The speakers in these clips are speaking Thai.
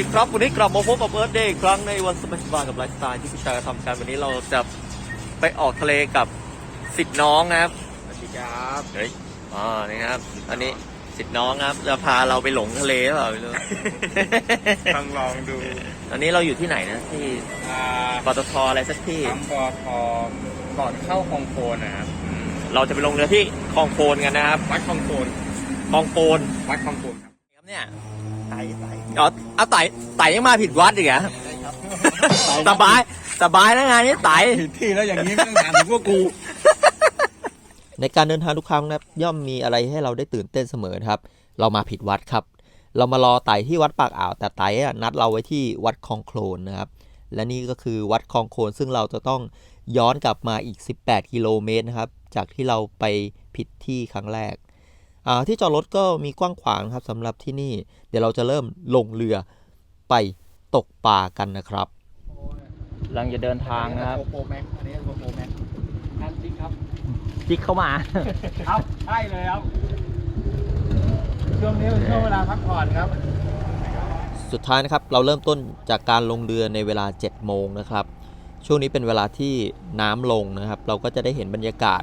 สวัสดีครับ วันนี้กลับมาพบกับเอิร์ธเดย์อีกครั้งในวันสบายสบายๆกับไลฟ์สไตล์ที่พี่ชายทำกันวันนี้เราจะไปออกทะเลกับสิทธิ์น้องนะครับสวัสดีครับเฮ้ยอ๋อนี่ครับ อันนี้สิทธิ์น้องครับจะพาเราไปหลงทะเลหรือเปล่าไม่รู้ลองลองดูตอนนี้เราอยู่ที่ไหนนะที่อ่าปตทอะไรสักที่ ปั๊มปอทอก่อนเข้าคลองโคนนะครับอืมเราจะไปลงเรือที่คลองโคนกันนะครับวัดคลองโคนคลองโคนวัดคลองโคนครับ ครับเนี่ย ไต่ไต่อ๋อเอาไต่ไต่ยังมาผิดวัดอีกเหรอสบายสบายแล้วงานนี้ไต่ผิดที่แล้วอย่างนี้ไม่ต้องถามถึงพวกกู ในการเดินทางทุกครั้งนะครับย่อมมีอะไรให้เราได้ตื่นเต้นเสมอนะครับ เรามาผิดวัดครับ เรามารอไต่ที่วัดปากอ่าวแต่ไต่อะนัดเราไว้ที่วัดคลองโคลนนะครับ และนี่ก็คือวัดคลองโคลนซึ่งเราจะต้องย้อนกลับมาอีก 18 กิโลเมตรนะครับ จากที่เราไปผิดที่ครั้งแรกอ่า ที่จอดรถก็มีกว้างขวางครับสำหรับที่นี่ เดี๋ยวเราจะเริ่มลงเรือไปตกปลากันนะครับกำลังจะเดินทางนะครับโปรแม็กอันนี้โปรแม็กนั่นจริงครับจิกเข้ามา ครับใช่เลยครับ ช่วงนี้เป็นช่วงเวลาพักผ่อนครับ สุดท้ายนะครับเราเริ่มต้นจากการลงเรือในเวลา 7 โมงนะครับ ช่วงนี้เป็นเวลาที่น้ำลงนะครับ เราก็จะได้เห็นบรรยากาศ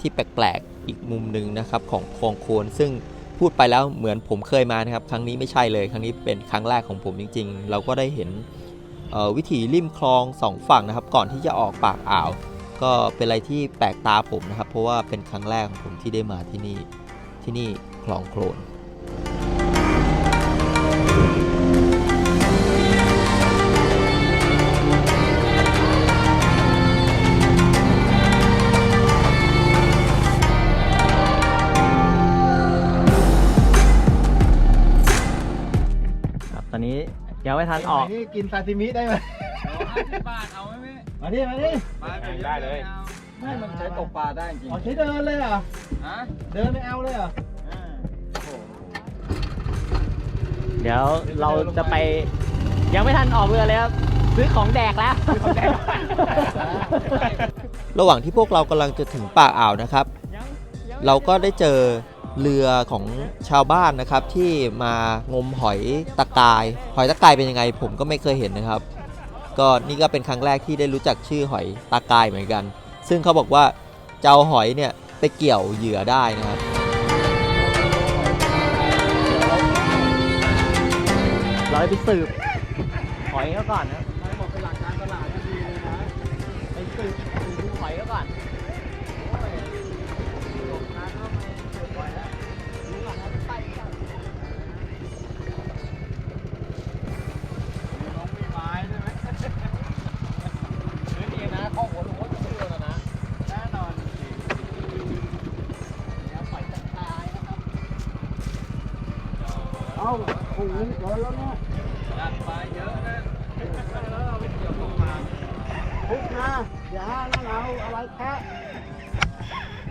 ที่แปลกๆอีกมุมหนึ่งนะครับของคลองโคนซึ่งพูดไปแล้วเหมือนผมเคยมานะครับ ครั้งนี้ไม่ใช่เลย ครั้งนี้เป็นครั้งแรกของผมจริง ๆ เราก็ได้เห็นวิถีริมคลองสองฝั่งนะครับ ก่อนที่จะออกปากอ่าว ก็เป็นอะไรที่แปลกตาผมนะครับ เพราะว่าเป็นครั้งแรกของผมที่ได้มาที่นี่ที่นี่คลองโคลน ยังไม่ทันออก นี่กินซาซิมิได้ไหมห้าสิบบาทเอาไหมพี่มาดิมาดิมาได้เลย ไม่มันใช้ตกปลาได้จริงอ๋อใช้เดินเลยเหรอฮะเดินไม่เอาเลยเหรอเดี๋ยวเราจะไปยังไม่ทันออกเรือเลยครับซื้อของแดกแล้ว ระหว่างที่พวกเรากำลังจะถึงปากอ่าวนะครับ เราก็ได้เจอ เรือของชาวบ้านนะครับ ที่มางมหอยตะกาย หอยตะกายเป็นยังไง ผมก็ไม่เคยเห็นนะครับ ก็นี่ก็เป็นครั้งแรกที่ได้รู้จักชื่อหอยตะกายเหมือนกัน ซึ่งเขาบอกว่าเจ้าหอยเนี่ยไปเกี่ยวเหยื่อได้นะครับเราไปสืบหอยเขาก่อนนะ เดินแล้วเนี่ยจัดไปเยอะนะแล้วเราไปเกี่ยวกับมาพุกนะอย่าแล้วเราอะไรแค่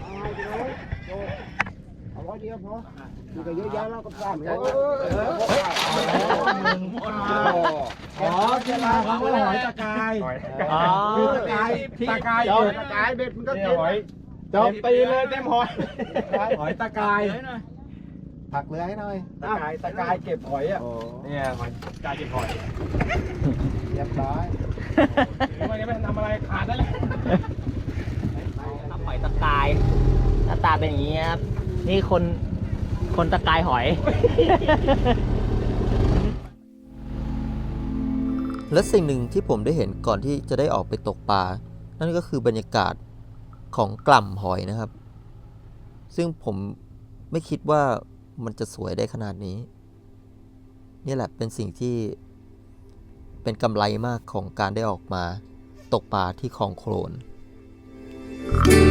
อะไรเดี๋ยวโยเอาไว้เดียวพอมีก็เยอะแยะแล้วก็สร้างเอออ๋อเวลาเขาหอยตะกายอ๋อคือตะกายตะกายตะกายเบ็ดมันก็เกินหอยจบตีเลยเต็มหอยหอยตะกาย ผักเรือให้หน่อยตะกายตะกายเก็บหอยอะเนี่ยหอยกายเก็บหอยเรียบร้อยหรือว่ายังไม่ทำอะไรขาดได้เลยทำหอยตะกายหน้าตาเป็นอย่างนี้ครับ นี่คนคนตะกายหอย และสิ่งหนึ่งที่ผมได้เห็นก่อนที่จะได้ออกไปตกปลา นั่นก็คือบรรยากาศของกล่ำหอยนะครับ ซึ่งผมไม่คิดว่า มันจะสวยได้ขนาดนี้ นี่แหละเป็นสิ่งที่เป็นกำไรมากของการได้ออกมาตกปลาที่คลองโคลนอี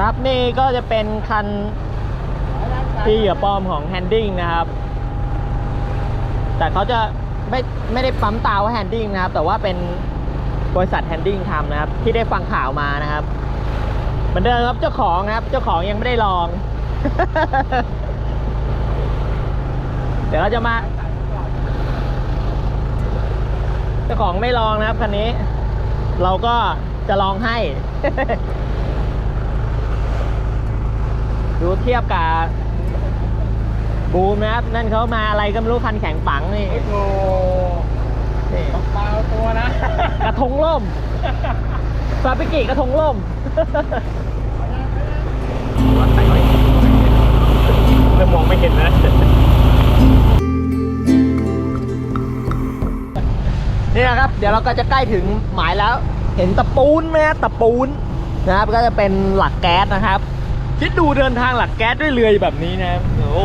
ครับนี่ก็จะเป็นคันที่เหยื่อปลอมของแฮนดิ้งนะครับ แต่เขาจะไม่ไม่ได้ปั๊มตาว่าแฮนดิ้งนะครับ แต่ว่าเป็นบริษัทแฮนดิ้งทำนะครับ ที่ได้ฟังข่าวมานะครับเหมือนเดิมครับเจ้าของนะครับ เจ้าของยังไม่ได้ลอง เดี๋ยวเราจะมา เจ้าของไม่ลองนะครับคันนี้ เราก็จะลองให้ ดูเทียบกับบูมนะครับ นั่นเขามาอะไรก็ไม่รู้คันแข็งปังนี่โอ้นี่ปลาตัวนะ กระทงล่มซาบิกิกระทงล่มเริ่มมองไม่เห็นนะนี่นะครับ เดี๋ยวเราก็จะใกล้ถึงหมายแล้ว เห็นตะปูนไหมฮะตะปูนนะครับ ก็จะเป็นหลักแก๊สนะครับ คิดดูเดินทางหลักแก๊สด้วยเรือแบบนี้นะครับโอ้โห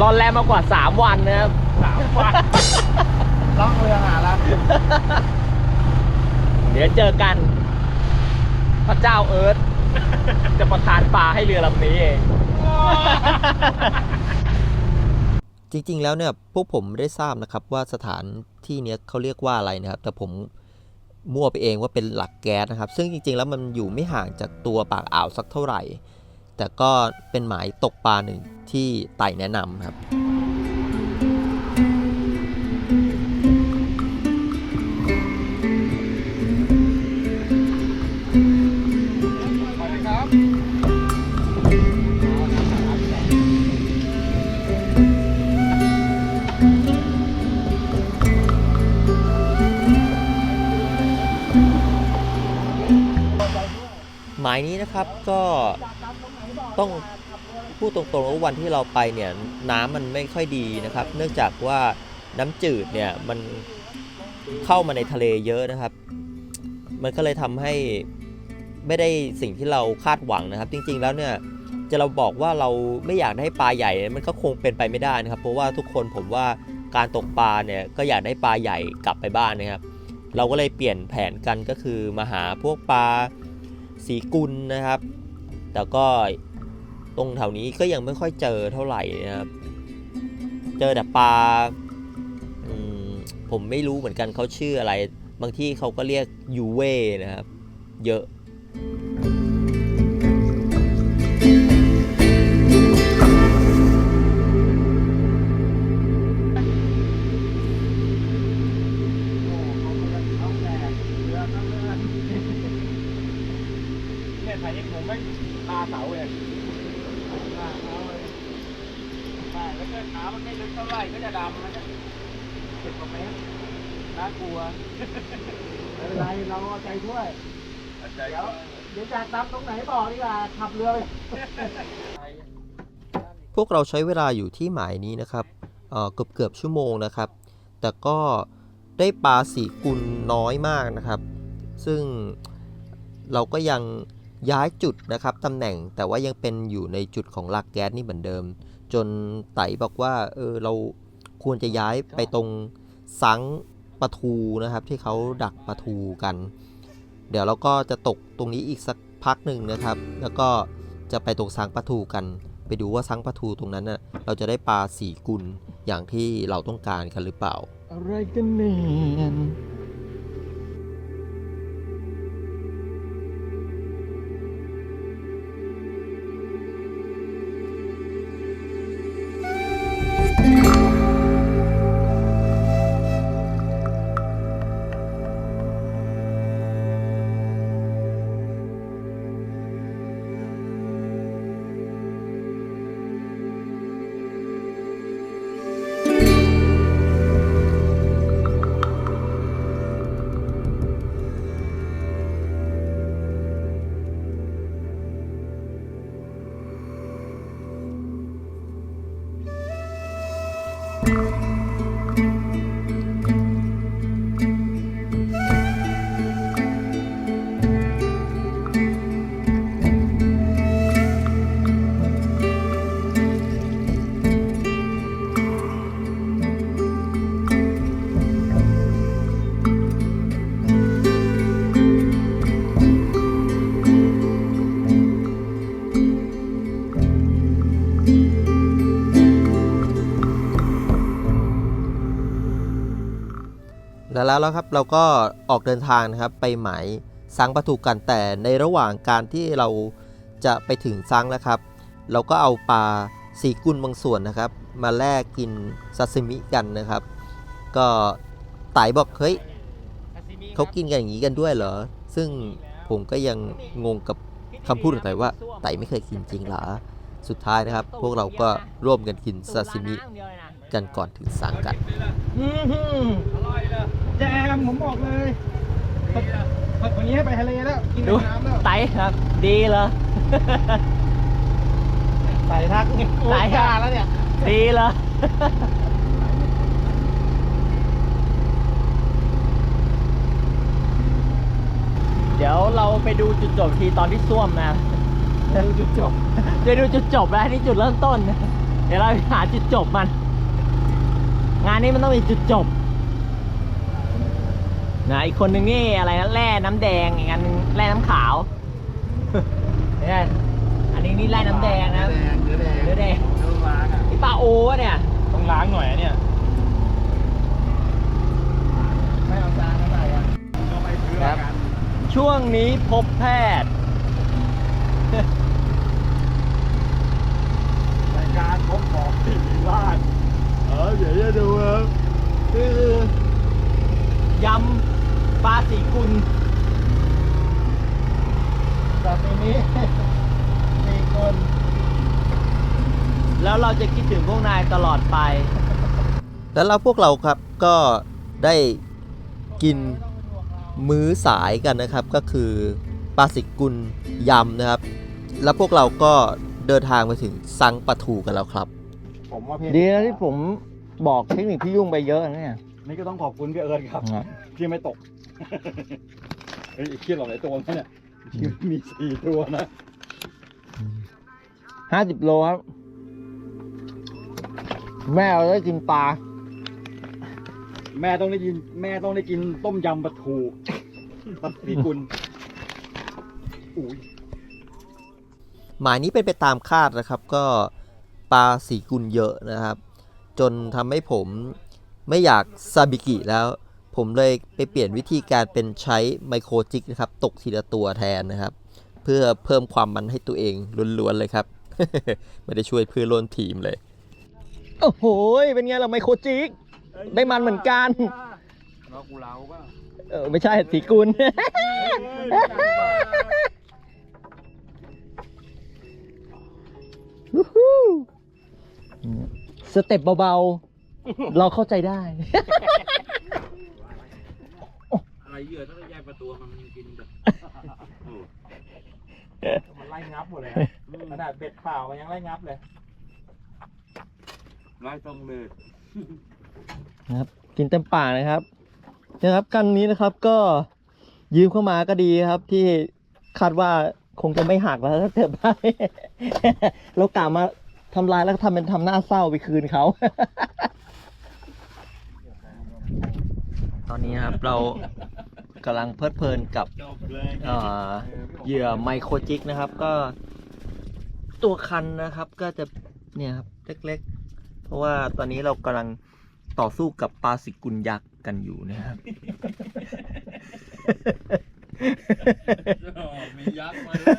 รอนแรมมากว่า 3 วันนะครับสามวันล่องเรือหาแล้วเดี๋ยวเจอกัน พระเจ้าเอิร์ธจะประทานปลาให้เรือลำนี้เอง จริงๆ แล้วเนี่ยพวกผมไม่ได้ทราบนะครับว่าสถานที่เนี้ยเขาเรียกว่าอะไรนะครับ แต่ผมมั่วไปเองว่าเป็นหลักแก๊สนะครับ ซึ่งจริงๆ แล้วมันอยู่ไม่ห่างจากตัวปากอ่าวสักเท่าไหร่ แต่ก็เป็นหมายตกปลาหนึ่งที่ไต่แนะนำครับ ต้องพูดตรงๆว่าวันที่เราไปเนี่ยน้ำมันไม่ค่อยดีนะครับ เนื่องจากว่าน้ำจืดเนี่ยมันเข้ามาในทะเลเยอะนะครับ มันก็เลยทำให้ไม่ได้สิ่งที่เราคาดหวังนะครับ จริง ๆ แล้วเนี่ยจะเราบอกว่าเราไม่อยากได้ปลาใหญ่มันก็คงเป็นไปไม่ได้นะครับ เพราะว่าทุกคนผมว่าการตกปลาเนี่ยก็อยากได้ปลาใหญ่กลับไปบ้านนะครับ เราก็เลยเปลี่ยนแผนกันก็คือมาหาพวกปลาสีกุลนะครับ แต่ก็ ตรงแถวนี้ก็ยังไม่ค่อยเจอเท่าไหร่นะครับ เจอแต่ปลาผมไม่รู้เหมือนกันเขาชื่ออะไร บางที่เขาก็เรียกยูเว่นะครับ เยอะ จากดำตรงไหนบอกดีกว่าขับเรือไปพวกเราใช้เวลาอยู่ที่หมายนี้นะครับเอ่อเกือบเกือบชั่วโมงนะครับ แต่ก็ได้ปลาสีกุลน้อยมากนะครับ ซึ่งเราก็ยังย้ายจุดนะครับตำแหน่งแต่ว่ายังเป็นอยู่ในจุดของหลักแก๊สนี่เหมือนเดิม จนไต่บอกว่าเออเราควรจะย้ายไปตรงสังปลาทูนะครับ ที่เขาดักปลาทูกัน เดี๋ยวเราก็จะตกตรงนี้อีกสัก พักหนึ่งนะครับ แล้วก็จะไปตรงสังปลาทูกัน ไปดูว่าสังปลาทูตรงนั้นน่ะเราจะได้ปลาสีกุลอย่างที่เราต้องการกันหรือเปล่า อะไรกันเนี่ย แล้วแล้วครับเราก็ออกเดินทางนะครับไปหมายซังปลาทูกันแต่ในระหว่างการที่เราจะไปถึงซังนะครับ เราก็เอาปลาสีกุลบางส่วนนะครับ มาแลกกินซาซิมิกันนะครับ ก็ไต่บอกเฮ้ยเขากินกันอย่างนี้กันด้วยเหรอ ซึ่งผมก็ยังงงกับคำพูดของไต่ว่าไต่ไม่เคยกินจริงเหรอ สุดท้ายนะครับ พวกเราก็ร่วมกันกินซาซิมิ กันก่อนถึงซังกันอื้อหืออร่อยเลยแจมผมบอกเลยวันนี้ให้ไปทะเลแล้ว กินในน้ำแล้วไตครับ ดีเลยใส่ทักใส่ทักแล้วเนี่ย ดีเลยเดี๋ยวเราไปดูจุดจบทีตอนที่ซ่วมนะดูจุดจบเดี๋ยวดูจุดจบแล้วนี่จุดเริ่มต้น เดี๋ยวเราไปหาจุดจบมัน งานนี้มันต้องมีจุดจบนะอีกคนนึงนี่อะไรนะแร่น้ำแดงอีกอันนึงแร่น้ำขาวเนี่ยอันนี้นี่แร่น้ำแดงนะเนื้อแดงเนื้อแดงเนื้อวางอะนี่ปลาโอวะเนี่ยต้องล้างหน่อยอะเนี่ย ไม่เอาจานมาใส่อะก็ไปเพื่อกันช่วงนี้พบแพทย์รายการพบของสิริราชเออเดี๋ยวจะดูครับคือยำปลาสีกุลแบบนี้สี่คนแล้วเราจะคิดถึงพวกนายตลอดไป แล้วเราพวกเราครับก็ได้กินมื้อสายกันนะครับ ก็คือปลาสิกุลยำนะครับ แล้วพวกเราก็เดินทางไปถึงซังปลาทูกันแล้วครับ ผมว่าเพศดีนะที่ผมบอกเทคนิคพี่ยุ่งไปเยอะนะเนี่ยนี่ก็ต้องขอบคุณพี่เอิร์ธครับ ที่ไม่ตกเฮ้ยคิดหลายตัวนะเนี่ยที่มีสี่ตัวนะห้าสิบโลครับ แม่เราได้กินปลา แม่ต้องได้ยิน แม่ต้องได้กินต้มยำปลาทูปลาสีกุลอุ้ยหมายนี้เป็นไปตามคาดนะครับก็ ปลาสีกุลเยอะนะครับ จนทำให้ผมไม่อยากซาบิกิแล้ว ผมเลยไปเปลี่ยนวิธีการเป็นใช้ไมโครจิกนะครับ ตกทีละตัวแทนนะครับ เพื่อเพิ่มความมันให้ตัวเองล้วนๆเลยครับ ไม่ได้ช่วยเพื่อนร่วมทีมเลย โอ้โห เป็นไงเราไมโครจิก ได้มันเหมือนกันเรากูเล้าป่ะเออไม่ใช่สีกุล สเต็ปเบาๆ เราเข้าใจได้ อะไรเหยื่อต้องแยกประตูมันยังกินแบบมันไล่งับหมดเลยขนาดเบ็ดเปล่ามันยังไล่งับเลย ไล่ตรงเลยนะครับกินเต็มปากนะครับนะครับกันนี้นะครับก็ยืมเข้ามาก็ดีครับ ที่คาดว่าคงจะไม่หักแล้วถ้าเกิดว่าเรากล่าวมา ทำลายแล้วก็ทำเป็นทำหน้าเศร้าไปคืนเขา ตอนนี้นะครับเรากำลังเพลิดเพลินกับจบเลยเอ่อเหยื่อไมโครจิกนะครับ ก็ ตัวคันนะครับ ก็จะเนี่ยครับเล็กๆ เพราะว่าตอนนี้เรากำลังต่อสู้กับปลาสิกุลยักษ์กันอยู่นะครับ มียักษ์มาด้วย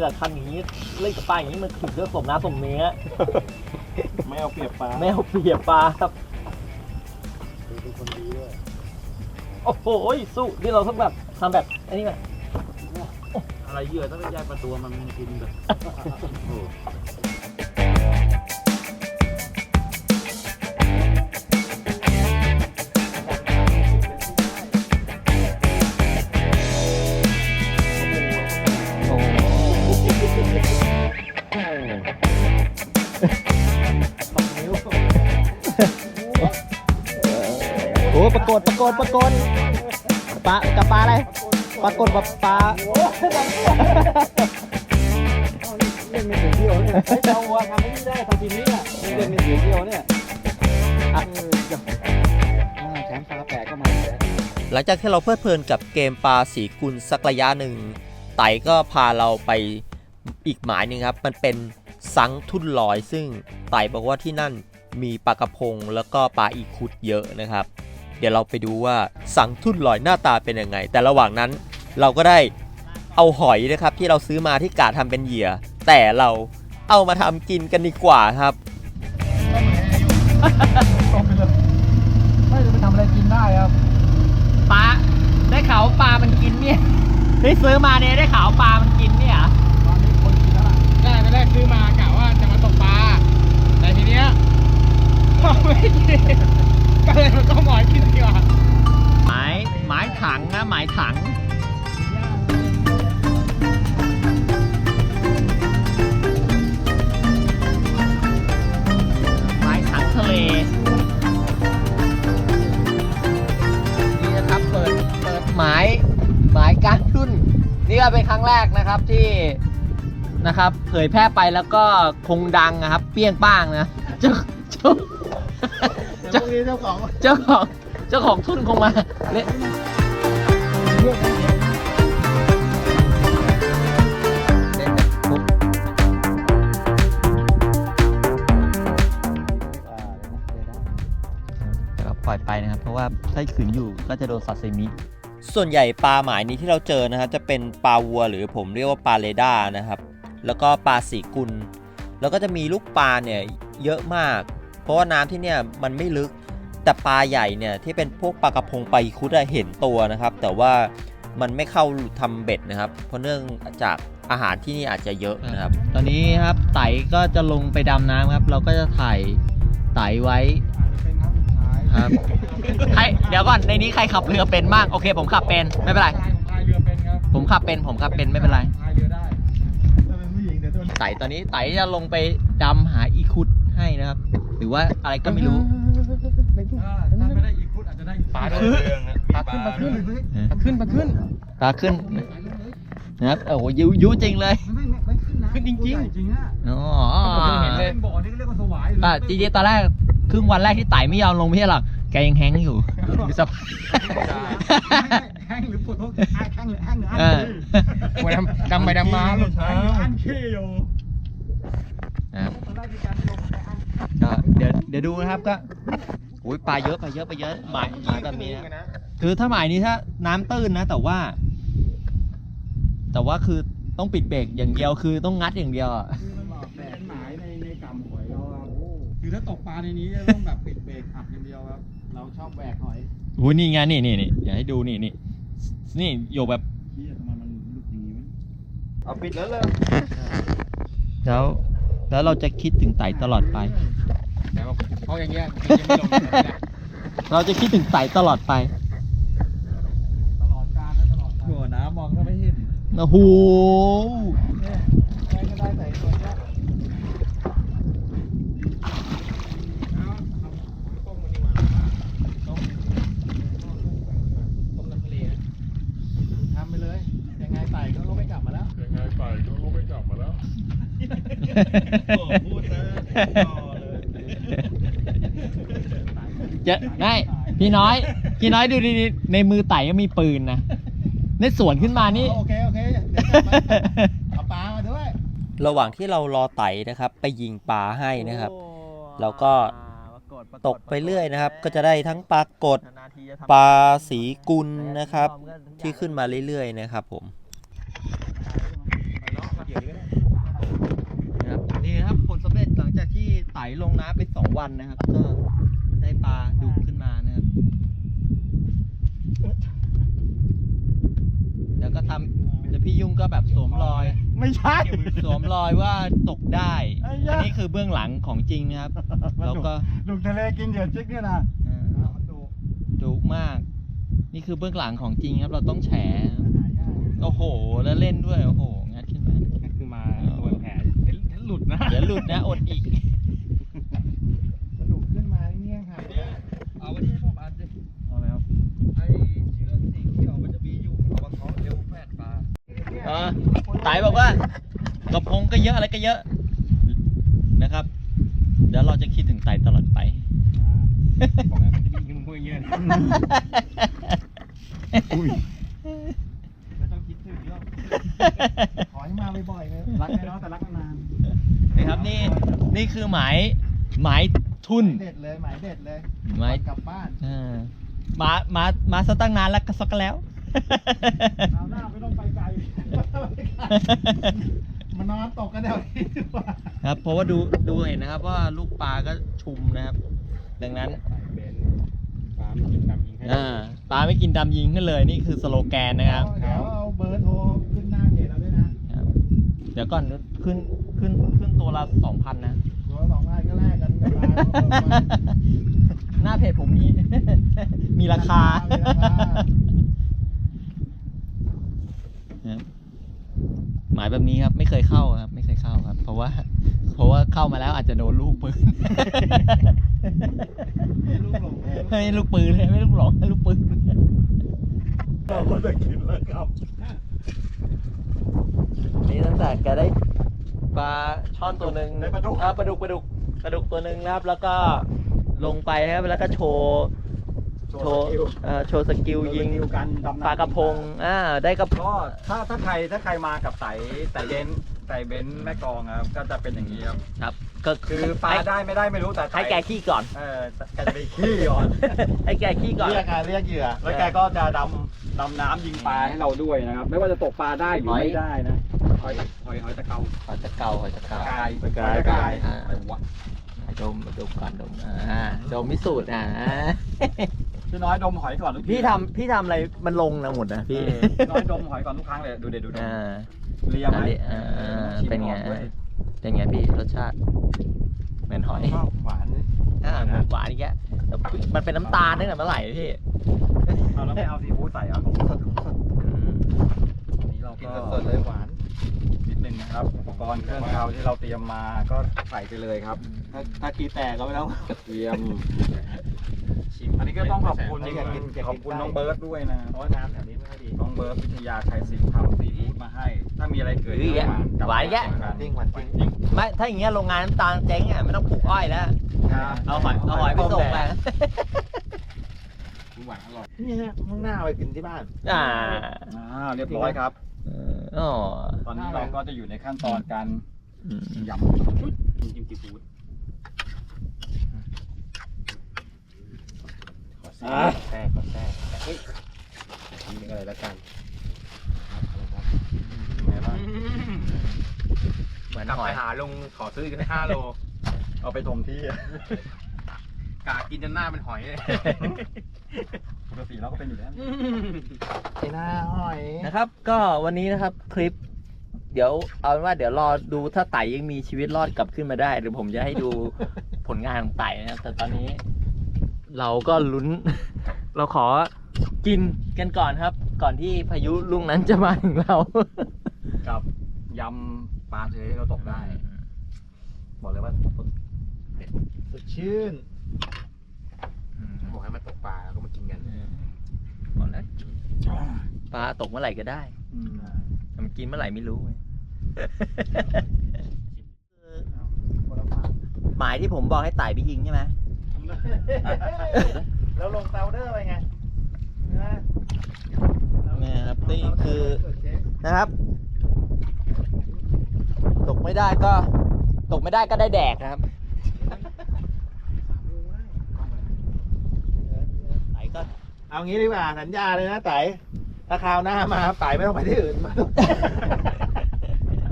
แหละคันอย่างนี้เล่นกับปลาอย่างนี้มันถึงจะสมน้ำสมเนื้อ ไม่เอาเปรียบปลาไม่เอาเปรียบปลาครับโอ้โหสู้นี่เราต้องแบบทำแบบอันนี้แบบอะไรเหยื่อต้องแยกประตูมันยังกินแบบ ปรากฏปรากฏปลากับปลาอะไรปรากฏแบบปลาเล่นไม่ถึงเดียวเนี่ยไอ้เจ้าวัวทำไม่ได้ทำทีนี้อะเล่นไม่เดียเนี่ยเออเดี๋ยแชมป์ฟ้าแปะก็มาหลังจากที่เราเพลิดเพลินกับเกมปลาสีกุลสักระยะหนึ่งไต่ก็พาเราไปอีกหมายหนึ่งครับ มันเป็นสังทุ่นลอย ซึ่งไต่บอกว่าที่นั่นมีปลากระพงแล้วก็ปลาอีคุดเยอะนะครับ เดี๋ยวเราไปดูว่าสังทุ่นลอยหน้าตาเป็นยังไง แต่ระหว่างนั้นเราก็ได้เอาหอยนะครับ ที่เราซื้อมาที่กาทำเป็นเหยื่อ แต่เราเอามาทำกินกันดีกว่าครับไม่จะไปทำอะไรกินได้ครับปลาได้ข่าวว่าปลามันกินเนี่ยได้ซื้อมาเนี่ยได้ข่าวว่าปลามันกินเนี่ยเหรอตอนนี้คนกินแล้วล่ะได้ตอนแรกซื้อมา นะครับ เผยแพร่ไปแล้วก็คงดังนะครับ เปี้ยงป้างนะ เจ้าเจ้าเจ้าเจ้าของเจ้าของเจ้าของทุนคงมาเละเราปล่อยไปนะครับ เพราะว่าถ้าขืนอยู่ก็จะโดนซาซิมิ ส่วนใหญ่ปลาหมายนี้ที่เราเจอนะครับจะเป็นปลาวัวหรือผมเรียกว่าปลาเรด้านะครับ แล้วก็ปลาสีกุล แล้วก็จะมีลูกปลาเนี่ยเยอะมาก เพราะว่าน้ำที่เนี่ยมันไม่ลึกแต่ปลาใหญ่เนี่ยที่เป็นพวกปลากระพงปลาอีคุดอะเห็นตัวนะครับ แต่ว่ามันไม่เข้าทำเบ็ดนะครับ เพราะเนื่องจากอาหารที่นี่อาจจะเยอะนะครับ ตอนนี้ครับไต่ก็จะลงไปดำน้ำครับ เราก็จะถ่ายไต่ไว้เป็นครั้งสุดท้ายครับใครเดี๋ยวก่อนในนี้ใครขับเรือเป็นบ้างโอเค ผมขับเป็นไม่เป็นไรพายเรือเป็นครับผมขับเป็นผมขับเป็นไม่เป็นไร ไต่ตอนนี้ไต่จะลงไปดำหาอีคุดให้นะครับ หรือว่าอะไรก็ไม่รู้อ่าถ้าไม่ได้อีกพุทธอาจจะได้ปลาด้วยปลาขึ้นปลาขึ้นเลยขึ้นมาขึ้นตาขึ้นนะครับโอ้โหยุยุจริงเลยไม่ไม่ไม่ขึ้นนะขึ้นจริงจริงจริงอะอ๋อเห็นเลยบ่อนี่เรียกว่าสวายเลยอะจริงๆตอนแรกครึ่งวันแรกที่ไต่ไม่ยอมลงไม่ใช่หรอกแกยังแฮงก์อยู่ดูสภาพแห้ งหรือปวดท้องแห้งหรือแห้งหรืออันเออหัวดำดำไปดำมาหลุดอันขี้อยู่นะครับตอนแรกมีการลงไปอันก็เดี๋ยวเดี๋ยวดูนะครับก็โอ้ยปลาเยอะปลาเยอะปลาเยอะหมายหมายแบบนี้นะคือถ้าหมายนี้ถ้าน้ำตื้นนะ แต่ว่า แต่ว่าคือต้องปิดเบรกอย่างเดียวคือต้องงัดอย่างเดียวอะคือมันบอกเป็นหมายในในกำหอยเราครับคือถ้าตกปลาในนี้จะต้องแบบปิดเบรกขับอย่างเดียวครับ เราชอบแบกหอย โอ้ยนี่ไงนี่นี่นี่อยากให้ดูนี่นี่ นี่โยกแบบที่ทำไมมันลุกอย่างนี้วะเอาปิดแล้วเลยแล้วแล้วเราจะคิดถึงไต่ตลอดไป แต่ว่าเขาอย่างเงี้ยยังไม่ลงเลยนะเราจะคิดถึงไต่ตลอดไป ตลอดการและตลอดหัวน้ำมองก็ไม่เห็น โอ้โห เนี่ยใครก็ได้ใส่ตัวเนี้ย ต้มมันดีกว่าต้มต้มน้ำทะเลนะ ทำไปเลย ยังไงไต่ก็ไม่กลับมาแล้ว ยังไงไปก็ก็ไม่กลับมาแล้ว พูดนะจะไม่พี่น้อย พี่น้อยดูดีๆในมือไต่ก็มีปืนนะในสวนขึ้นมานี่ โอเค โอเคเดี๋ยวกลับมาเอาปลามาด้วยระหว่างที่เรารอไต่นะครับ ไปยิงปลาให้นะครับ แล้วก็ ตกไปเรื่อยนะครับ ก็จะได้ทั้งปลากดปลาสีกุลนะครับ ที่ขึ้นมาเรื่อยๆนะครับผม นะครับนี่นะครับผลสำเร็จหลังจากที่ไต่ลงน้ำไปสอง วันนะครับ ก็ได้ปลาดุกขึ้นมานะครับ แล้วก็ทำแล้วพี่ยุ่งก็แบบสวมรอย ไม่ใช่ สวมรอยว่าตกได้ ไอ้อัยะนนี้คือเบื้องหลังของจริงนะครับ แล้วก็ดุกทะเลกินเหยื่อจิกเนี่ยนะเอ่อดุมาก นี่คือเบื้องหลังของจริงครับ เราต้องแฉโอ้โห แล้วเล่นด้วย โอ้โห งัดขึ้นมา คือมาโดนแผลเห็นหลุดนะ เดี๋ยวหลุดนะ อดอีก ดุกขึ้นมาเนี่ยค่ะ เอาวันนี้ผมอาจจะ อ ไต่บอกว่า กระพงก็เยอะอะไรก็เยอะนะครับ เดี๋ยวเราจะคิดถึงไต่ตลอดไปบอกไงมันจะมีมึงพูดอย่างเงี้ยไม่ต้องคิดถึงหรอกขอให้มาบ่อยๆเลยรักแน่นอนแต่รักนานนะครับนี่นี่คือหมายหมายทุนเด็ดเลยหมายเด็ดเลยหมายกลับบ้านอ่ามามามาซะตั้งนานแล้วก็ซอกแล้วคราวหน้าไม่ต้องไปไกลมา นอนตกกันเดี๋ยวนี้ดีกว่าครับ เพราะว่าดูดูเห็นนะครับว่าลูกปลาก็ชุมนะครับ ดังนั้นเบนปลาไม่กินดำยิงให้อ่าปลาไม่กินดำยิงกันเลยนี่คือสโลแกนนะครับ เดี๋ยวเอาเบอร์โทรขึ้นหน้าเพจเราด้วยนะครับเดี๋ยวก่อนขึ้นขึ้นขึ้นตัวละสองพันนะ ตัวสองพันก็แลกกันกับปลาหน้าเพจผมมี มีราคา มีราคา ครับห มายแบบนี้ครับ ไม่เคยเข้าครับ ไม่เคยเข้าครับ เพราะว่า เพราะว่าเข้ามาแล้วอาจจะโดนลูกปืนลูกหลงไม่ลูกปืนเลยไม่ลูกหลงลูกปืนเราก็จะกินแล้วครับ นี่ตั้งแต่แกได้ปลาช่อนตัวหนึ่งได้ปลาดุก อ่ปลาดุกปลาดุกปลาดุกตัวหนึ่งนะครับ แล้วก็ลงไปนะครับแล้วก็โชว์ โชว์เอ่อโชว์สกิลยิงกันดำน้ำ ปลากระพงอ่าได้กระพก็งถ้าถ้าใครถ้าใครมากับไต่ไต่เบนซ์ไต่เบนซ์แม่กลองครับก็จะเป็นอย่างนี้ครับ ครับก็คือปลาได้ไม่ได้ไม่รู้แต่ให้แกขี้ก่อน เออแกจะไปขี้ก่อนให้แกขี้ก่อน เรียกการเรียกเหยื่อ แล้วแกก็จะดำดำน้ำยิงปลาให้เราด้วยนะครับ ไม่ว่าจะตกปลาได้หรือหอย ไม่ได้นะหอยตะหอยหอยตะเกาหอยตะเกาหอยตะเกา กายตะกายตะกายอ่า อะไรวะดมดมก่อนดมอ่าดมพิสูจน์อ่า พี่น้อยดมหอยก่อนทุกทีพี่ทำพี่ทำอะไรมันลงนะหมดนะเอพี่อพี่น้อยดมหอยก่อนทุกครั้งเลยดูเด็ดดูเด็ดอ่าเลียไหมอันนี้อ่าอ่าชิมเป็นไง ก่อด้วยเป็นไงพี่รสชาติ เหมือนหอยหวานอ่าหวานอีกแกแล้วมันเป็นน้ำตาลตั้งแต่เมื่อไหร่พี่เอาแล้วไม่เอาซีฟู้ดใส่เหรอะของสดของสดอืมอันนี้เรากินก็สดๆเลยหวาน นิดนึงนะครับอุปกรณ์เครื่องคาวที่เราเตรียมมาก็ใส่ไปเลยครับ ถ้าถ้ากีแตกก็ไม่ต้องกระเทียม อันนี้ก็ต้องขอบคุณอยากกินอยากกินขอบคุณน้องเบิร์ดด้วยนะเพราะว่าน้ำแถวนี้ไม่ค่อยดีน้องเบิร์ดวิทยาชัยศิลป์ทำซีฟู้ดมาให้ ถ้ามีอะไรเกิดหรืออีกแกกลับหวานอีกแกจริงหวานจริงไม่ถ้าอย่างเงี้ยโรงงานน้ำตาลเจ๊งอะไม่ต้องปลูกอ้อยแล้วเอาหอยเอาหอยไปส่งไปหวานอร่อยนี่ฮะข้างหน้าเอาไปกินที่บ้านอ่าอ่าเรียบร้อยครับเอออ๋อตอนนี้เราก็จะอยู่ในขั้นตอนการอืมยำจิ้มซีฟู้ด อ่าแทรกก็แทรกเฮ้ยนี่อะไรละกันไงบ้างเหมือนกลับหอไปยหาลุงขอซื้ออีกห้าโล เอาไปถมที่กากินจนหน้าเป็นหอยเลยปกติเราก็เป็นอยู่แล้ว ไอ้หน้าหอย นะครับ ก็วันนี้นะครับคลิป เดี๋ยวเอาเป็นว่าเดี๋ยวรอดูถ้าไต่ยังมีชีวิตรอดกลับขึ้นมาได้เดี๋ยวผมจะให้ดูผลงานของไต่นะครับแต่ตอนนี้ เราก็ลุ้น เราขอกินกันก่อนครับ ก่อนที่พายุลูกนั้นจะมาถึงเรา กับยำปลาทะเลที่เราตกได้ บอกเลยว่าสดชื่นบอกให้มาตกปลาแล้วก็มากินกันหมดแล้วปลาตกเมื่อไหร่ก็ได้แต่มันกินเมื่อไหร่ไม่รู้ไงหมายที่ผมบอกให้ไต่ไปยิงใช่ไหม แล้วลงเตาเดอร์ไปไงนี่ครับนี่คือนะครับ ตกไม่ได้ก็ ตกไม่ได้ก็ได้แดกนะครับไหนก็เอางี้ดีกว่าสัญญาเลยนะไต่ถ้าคราวหน้ามาไต่ไม่ต้องไปที่อื่นมา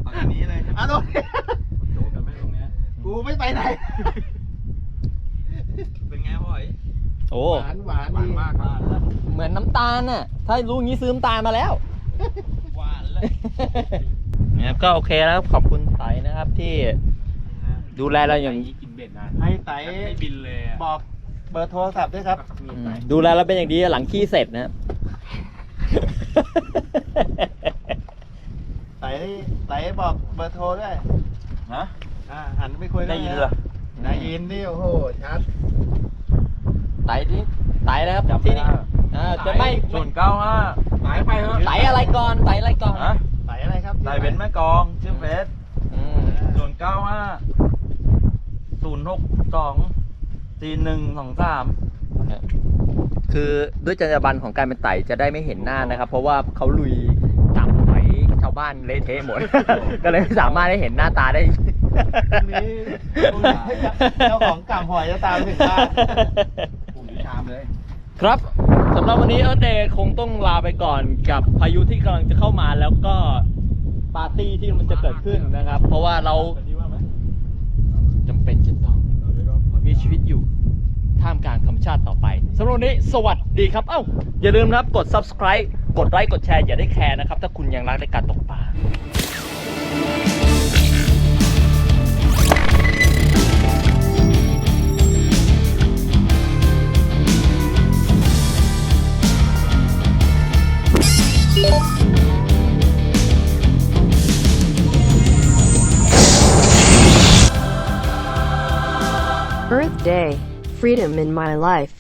เอาทีนี้เลย เอาตรงนี้ โจกันไม่ตรงเนี้ย กูไม่ไปไหน เป็นไงพ่อย โอ้ หวานหวาน หวาน ดี มากมากเหมือนน้ำตาลน่ะ ถ้ารู้อย่างนี้ซื้อน้ำตาลมาแล้ว หวานเลยนะครับก็โอเคแล้วครับขอบคุณไตนะครับที่ดูแลเราอย่าง กินเบ็ดนะให้ไต่ให้บินเลยอะบอกเบอร์โทรศัพท์ด้วยครับอืมดูแลเราเป็นอย่างดีหลังขี้เสร็จนะครับไต่ไต่บอกเบอร์โทรด้วยฮะอ่าหันไปคุยได้ยินเหรอ ได้ยินนี่โอ้โหชัด ไตที่ ไตนะครับจำที่ไม่นี่ได้อ่าจะไม่ศูนย์เก้าห้า หายไปเถอะไตอะไรก่อนไตอะไรก่อนฮะ ไต่อะไรครับสายเว้นแม่กองชื่อเฟสอืมส่วนเก้าห้าศูนย์หกสองสี่หนึ่งสองสาม คือด้วยจรรยาบรรณของการเป็นไต่จะได้ไม่เห็นหน้านะครับ เพราะว่าเขาลุยจับหอยชาวบ้านเละเทะหมด ก็เลยไม่สามารถได้เห็นหน้าตาได้เจ้าของกำหอยจะตามถึงบ้าน ผมชามเลย ครับสำหรับวันนี้เอิร์ธเดย์คงต้องลาไปก่อนกับพายุที่กำลังจะเข้ามาแล้วก็ปาร์ตี้ที่มันจะเกิดขึ้นนะครับ เพราะว่าเราจำเป็นจะต้องมีชีวิตอยู่ท่ามกลางธรรมชาติต่อไปสำหรับวันนี้สวัสดีครับ เอ้า อย่าลืมนะครับกด subscribe กดไลค์กดแชร์อย่าได้แคร์นะครับ ถ้าคุณยังรักในการตกปลา Earth Day, freedom in my life.